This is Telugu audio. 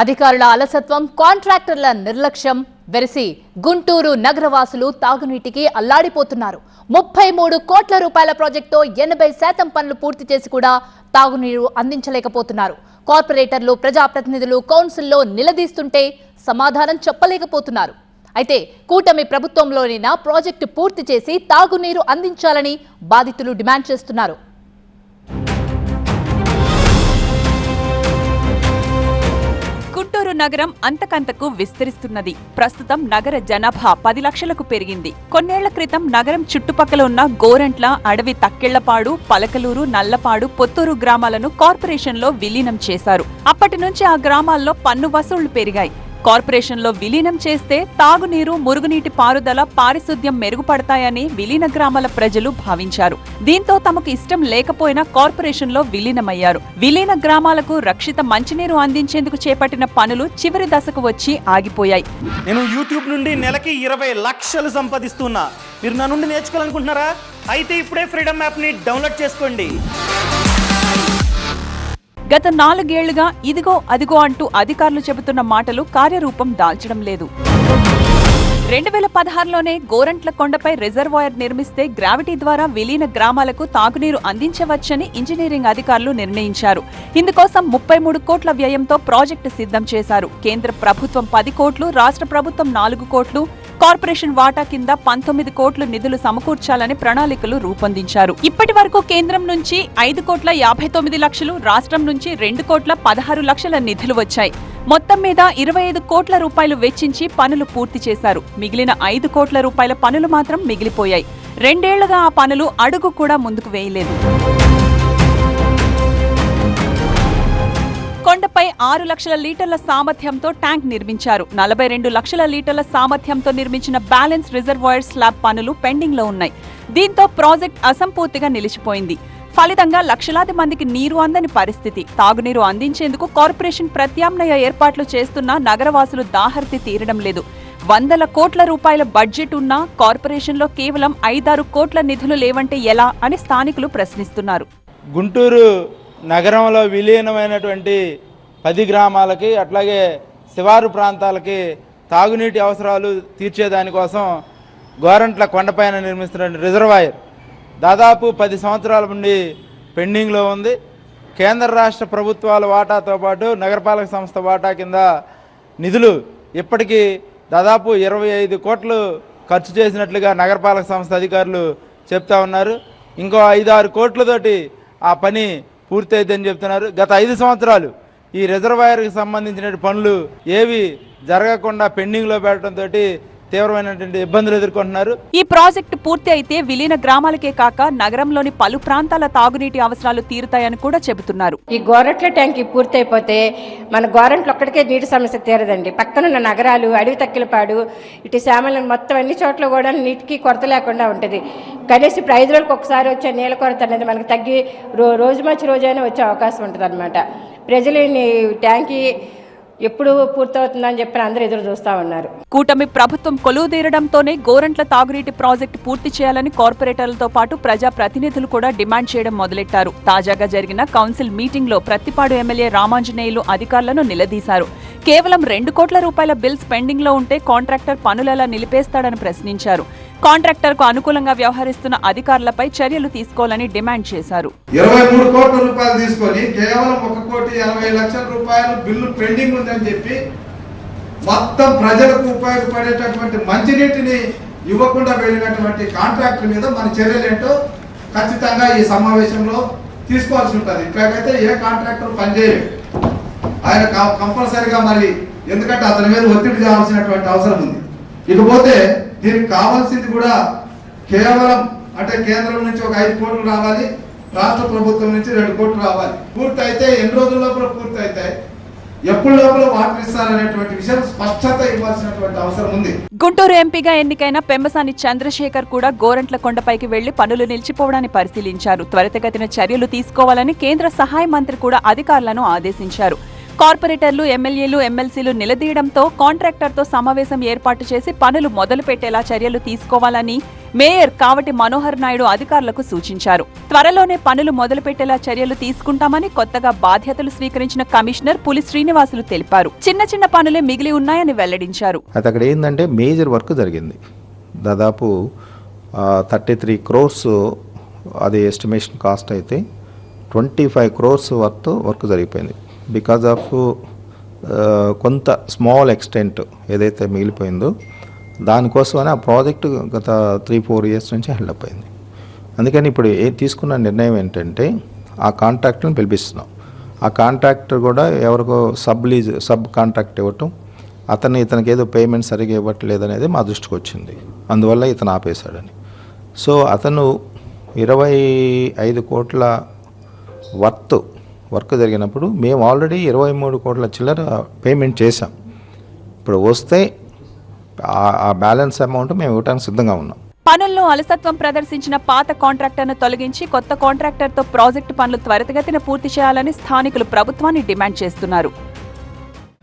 అధికారుల అలసత్వం కాంట్రాక్టర్ల నిర్లక్ష్యం వెరిసి గుంటూరు నగరవాసులు తాగునీటికి అల్లాడిపోతున్నారు. ముప్పై మూడు కోట్ల రూపాయల ప్రాజెక్టుతో ఎనభై శాతం పనులు పూర్తి చేసి కూడా తాగునీరు అందించలేకపోతున్నారు. కార్పొరేటర్లు ప్రజాప్రతినిధులు కౌన్సిల్లో నిలదీస్తుంటే సమాధానం చెప్పలేకపోతున్నారు. అయితే కూటమి ప్రభుత్వంలోనైనా ప్రాజెక్టు పూర్తి చేసి తాగునీరు అందించాలని బాధితులు డిమాండ్ చేస్తున్నారు. నగరం అంతకంతకు విస్తరిస్తున్నది. ప్రస్తుతం నగర జనాభా పది లక్షలకు పెరిగింది. కొన్నేళ్ళ క్రితం నగరం చుట్టుపక్కల ఉన్న గోరంట్ల అడవి తక్కెళ్ళపాడు పలకలూరు నల్లపాడు పొత్తూరు గ్రామాలను కార్పొరేషన్లో విలీనం చేశారు. అప్పటి నుంచి ఆ గ్రామాల్లో పన్ను వసూళ్ళు పెరిగాయి. కార్పొరేషన్లో విలీనం చేస్తే తాగునీరు మురుగునీటి పారుదల పారిశుద్ధ్యం మెరుగుపడతాయని విలీన గ్రామాల ప్రజలు భావించారు. దీంతో తమకు ఇష్టం లేకపోయినా కార్పొరేషన్లో విలీనమయ్యారు. విలీన గ్రామాలకు రక్షిత మంచినీరు అందించేందుకు చేపట్టిన పనులు చివరి దశకు వచ్చి ఆగిపోయాయి. నేను యూట్యూబ్ నుండి నెలకి ఇరవై లక్షలు సంపాదిస్తున్నా. మీరు నా నుండి నేర్చుకోవాలనుకుంటున్నారా? అయితే ఇప్పుడే ఫ్రీడమ్ యాప్ని డౌన్లోడ్ చేసుకోండి. గత నాలుగేళ్ళుగా ఇదిగో అదిగో అంటూ అధికారులు చెబుతున్న మాటలు కార్యరూపం దాల్చడం లేదు. రెండు వేల పదహారులోనే గోరంట్ల కొండపై రిజర్వాయర్ నిర్మిస్తే గ్రావిటీ ద్వారా విలీన గ్రామాలకు తాగునీరు అందించవచ్చని ఇంజనీరింగ్ అధికారులు నిర్ణయించారు. ఇందుకోసం ముప్పై మూడు కోట్ల వ్యయంతో ప్రాజెక్టు సిద్ధం చేశారు. కేంద్ర ప్రభుత్వం పది కోట్లు రాష్ట్ర ప్రభుత్వం నాలుగు కోట్లు కార్పొరేషన్ వాటా కింద పంతొమ్మిది కోట్లు నిధులు సమకూర్చాలని ప్రణాళికలు రూపొందించారు. ఇప్పటి వరకు కేంద్రం నుంచి ఐదు కోట్ల యాభై తొమ్మిది లక్షలు రాష్ట్రం నుంచి రెండు కోట్ల పదహారు లక్షల నిధులు వచ్చాయి. మొత్తం మీద ఇరవై ఐదు కోట్ల రూపాయలు వెచ్చించి పనులు పూర్తి చేశారు. మిగిలిన ఐదు కోట్ల రూపాయల పనులు మాత్రం మిగిలిపోయాయి. రెండేళ్ళుగా ఆ పనులు అడుగు కూడా ముందుకు వేయలేదు. ముప్పై ఆరు లక్షల లీటర్ల సామర్థ్యంతో ట్యాంక్ నిర్మించారు. నలభై రెండు లక్షల లీటర్ల సామర్థ్యంతో నిర్మించిన బ్యాలెన్స్ రిజర్వాయర్ స్లాబ్ పనులు పెండింగ్లో ఉన్నాయి. దీంతో ప్రాజెక్ట్ అసంపూర్తిగా నిలిచిపోయింది. ఫలితంగా లక్షలాది మందికి నీరు అందని పరిస్థితి. తాగునీరు అందించేందుకు కార్పొరేషన్ ప్రత్యామ్నాయ ఏర్పాట్లు చేస్తున్నా నగరవాసులు దాహర్తి తీరడం లేదు. వందల కోట్ల రూపాయల బడ్జెట్ ఉన్నా కార్పొరేషన్లో కేవలం ఐదారు కోట్ల నిధులు లేవంటే ఎలా అని స్థానికులు ప్రశ్నిస్తున్నారు. గుంటూరు నగరంలో విలీనమైనటువంటి పది గ్రామాలకి అట్లాగే శివారు ప్రాంతాలకి తాగునీటి అవసరాలు తీర్చేదానికోసం గోరంట్ల కొండపైన నిర్మిస్తున్న రిజర్వాయర్ దాదాపు పది సంవత్సరాల నుండి పెండింగ్లో ఉంది. కేంద్ర రాష్ట్ర ప్రభుత్వాల వాటాతో పాటు నగరపాలక సంస్థ వాటా కింద నిధులు ఇప్పటికీ దాదాపు ఇరవై ఐదు కోట్లు ఖర్చు చేసినట్లుగా నగరపాలక సంస్థ అధికారులు చెప్తా ఉన్నారు. ఇంకో ఐదు ఆరు కోట్లతోటి ఆ పని పూర్తయిద్దని చెప్తున్నారు. గత ఐదు సంవత్సరాలు ఈ రిజర్వాయర్కి సంబంధించిన పనులు ఏవి జరగకుండా పెండింగ్లో పెట్టడంతో తీవ్రమైనటువంటి ఇబ్బందులు ఎదుర్కొంటున్నారు. ఈ ప్రాజెక్టు పూర్తి అయితే విలీన గ్రామాలకే కాక నగరంలోని పలు ప్రాంతాల తాగునీటి అవసరాలు తీరుతాయని కూడా చెబుతున్నారు. ఈ గోరట్ల ట్యాంక్ పూర్తయిపోతే మన గోరంట్లు ఒక్కడికే నీటి సమస్య తీరదండి. పక్కనున్న నగరాలు అడవి తక్కిలపాడు ఇటు శ్యామలం మొత్తం అన్ని చోట్ల కూడా నీటికి కొరత లేకుండా ఉంటుంది. కనీసం ఇప్పుడు ఐదు రోజులకు ఒకసారి వచ్చే నీళ్ళ కొరత అనేది మనకు తగ్గి రో రోజు మంచి రోజైనా వచ్చే అవకాశం ఉంటుంది అనమాట ప్రజలు ట్యాంకీ ఎప్పుడు పూర్తవుతుందని చెప్పి అందరూ ఎదురు చూస్తా ఉన్నారు. కూటమి ప్రభుత్వం కొలువుదీరడంతోనే గోరంట్ల తాగునీటి ప్రాజెక్టు పూర్తి చేయాలని కార్పొరేటర్లతో పాటు ప్రజా ప్రతినిధులు కూడా డిమాండ్ చేయడం మొదలెట్టారు. తాజాగా జరిగిన కౌన్సిల్ మీటింగ్లో ప్రత్తిపాడు ఎమ్మెల్యే రామాంజనేయులు అధికారులను నిలదీశారు. కేవలం రెండు కోట్ల రూపాయల బిల్స్ పెండింగ్లో ఉంటే కాంట్రాక్టర్ పనులలా నిలిపేస్తాడని ప్రశ్నించారు. కాంట్రాక్టర్కు అనుకూలంగా వ్యవహరిస్తున్న అధికారులపై చర్యలు తీసుకోవాలని డిమాండ్ చేశారు. ఇరవై మూడు కోట్ల రూపాయలు తీసుకొని కేవలం ఒక కోటి ఎనభై లక్షల రూపాయలు బిల్లు పెండింగ్ ఉందని చెప్పి మొత్తం ప్రజలకు ఉపయోగపడేటటువంటి మంచినీటిని ఇవ్వకుండా వెళ్ళినటువంటి కాంట్రాక్టర్ మీద మన చర్యలు ఏంటో ఖచ్చితంగా ఈ సమావేశంలో తీసుకోవాల్సి ఉంటుంది. ఇట్లాగైతే ఏ కాంట్రాక్టర్ పనిచేయలేదు ఆయన కంపల్సరిగా మరి ఎందుకంటే అతని మీద ఒత్తిడి చేయాల్సినటువంటి అవసరం ఉంది. ఇకపోతే దీనికి కావాల్సింది కూడా కేవలం అంటే కేంద్రం నుంచి ఒక ఐదు కోట్లు రావాలి రాష్ట్ర ప్రభుత్వం నుంచి రెండు కోట్లు రావాలి. పూర్తి అయితే ఎన్ని రోజుల లోపల పూర్తి అయితే ఎప్పుడు లోపల వాటర్ ఇస్తారనేటువంటి విషయం స్పష్టత ఇవ్వాల్సినటువంటి అవసరం ఉంది. గుంటూరు ఎంపీగా ఎన్నికైన పెంబసాని చంద్రశేఖర్ కూడా గోరంట్ల కొండపైకి వెళ్ళి పనులు నిలిచిపోవడాన్ని పరిశీలించారు. త్వరితగతిన చర్యలు తీసుకోవాలని కేంద్ర సహాయ మంత్రి కూడా అధికారులను ఆదేశించారు. కార్పొరేటర్లు ఎమ్మెల్యేలు ఎమ్మెల్సీలు నిలదీయడంతో కాంట్రాక్టర్తో సమావేశం ఏర్పాటు చేసి పనులు మొదలు పెట్టేలా చర్యలు తీసుకోవాలని మేయర్ కావటి మనోహర్ నాయుడు అధికారులకు సూచించారు. త్వరలోనే పనులు మొదలు పెట్టేలా చర్యలు తీసుకుంటామని కొత్తగా బాధ్యతలు స్వీకరించిన కమిషనర్ పులి శ్రీనివాసులు తెలిపారు. చిన్న చిన్న పనులే మిగిలి ఉన్నాయని వెల్లడించారు. అయితే అక్కడ ఏంటంటే మేజర్ వర్క్ జరిగింది. దాదాపు థర్టీ త్రీ క్రోర్స్ అది ఎస్టిమేషన్ కాస్ట్ అయితే twenty five crores worth work జరిగిపోయింది. బికాజ్ ఆఫ్ uh, కొంత స్మాల్ ఎక్స్టెంట్ ఏదైతే మిగిలిపోయిందో దానికోసమని ఆ ప్రాజెక్ట్ గత త్రీ ఫోర్ ఇయర్స్ నుంచి హెల్డప్ అయింది. అందుకని ఇప్పుడు ఏ తీసుకున్న నిర్ణయం ఏంటంటే ఆ కాంట్రాక్టర్ని పిలిపిస్తున్నాం. ఆ కాంట్రాక్టర్ కూడా ఎవరికో సబ్ లీజ్ సబ్ కాంట్రాక్ట్ ఇవ్వటం అతన్ని ఇతనికి ఏదో పేమెంట్ సరిగా ఇవ్వట్లేదనేది మా దృష్టికి వచ్చింది. అందువల్ల ఇతను ఆపేశాడని. సో అతను ఇరవై ఐదు కోట్ల వర్త్ వర్క్ జరిగినప్పుడు మేము ఆల్రెడీ ఇరవై మూడు కోట్ల చిల్లర పేమెంట్ చేశాం. ఇప్పుడు వస్తే ఆ- ఆ బ్యాలెన్స్ అమౌంట్ మేము ఇవ్వడానికి సిద్ధంగా ఉన్నాం. పనుల్లో అలసత్వం ప్రదర్శించిన పాత కాంట్రాక్టర్ను తొలగించి కొత్త కాంట్రాక్టర్తో ప్రాజెక్టు పనులు త్వరితగతిన పూర్తి చేయాలని స్థానికులు ప్రభుత్వాన్ని డిమాండ్ చేస్తున్నారు.